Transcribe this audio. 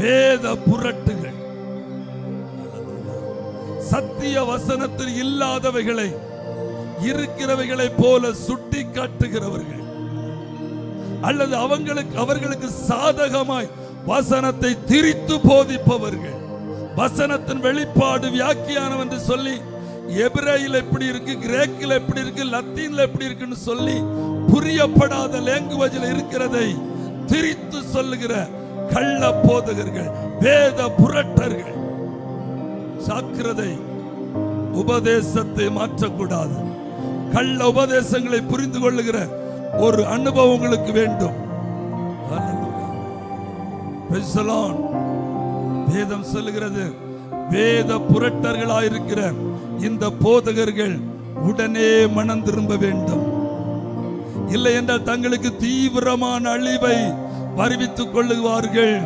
வேத புரட்டுகள். சத்திய வசனத்தில் இல்லாதவைகளை இருக்கிறவைகளைப் போல சுட்டி காட்டுகிறவர்கள். அல்லது அவங்களுக்கு அவர்களுக்கு சாதகமாய் வசனத்தை திரித்து போதிப்பவர்கள். வசனத்தின் வெளிப்பாடு வியாக்கியானம் என்று சொல்லி எபிரையில் எப்படி இருக்கு கிரேக்கில் எப்படி இருக்கு லத்தீன்ல எப்படி இருக்குன்னு சொல்லி புரியப்படாத லாங்குவேஜில் இருக்கிறதை திரித்து சொல்லுகிற கள்ள போதகர்கள் வேத புரட்டர்கள். சாக்கிரதை உபதேசத்தை மாற்றக்கூடாது. கள்ள உபதேசங்களை புரிந்து கொள்ளுகிற ஒரு அனுபவம் உங்களுக்கு வேண்டும். வேதம் சொல்லுகிறது வேத புரட்டர்களாயிருக்கிற இந்த போதகர்கள் உடனே மனம் திரும்ப வேண்டும். இல்லை என்றால் தங்களுக்கு தீவிரமான அழிவை வருவித்துக் கொள்ளுவார்கள்.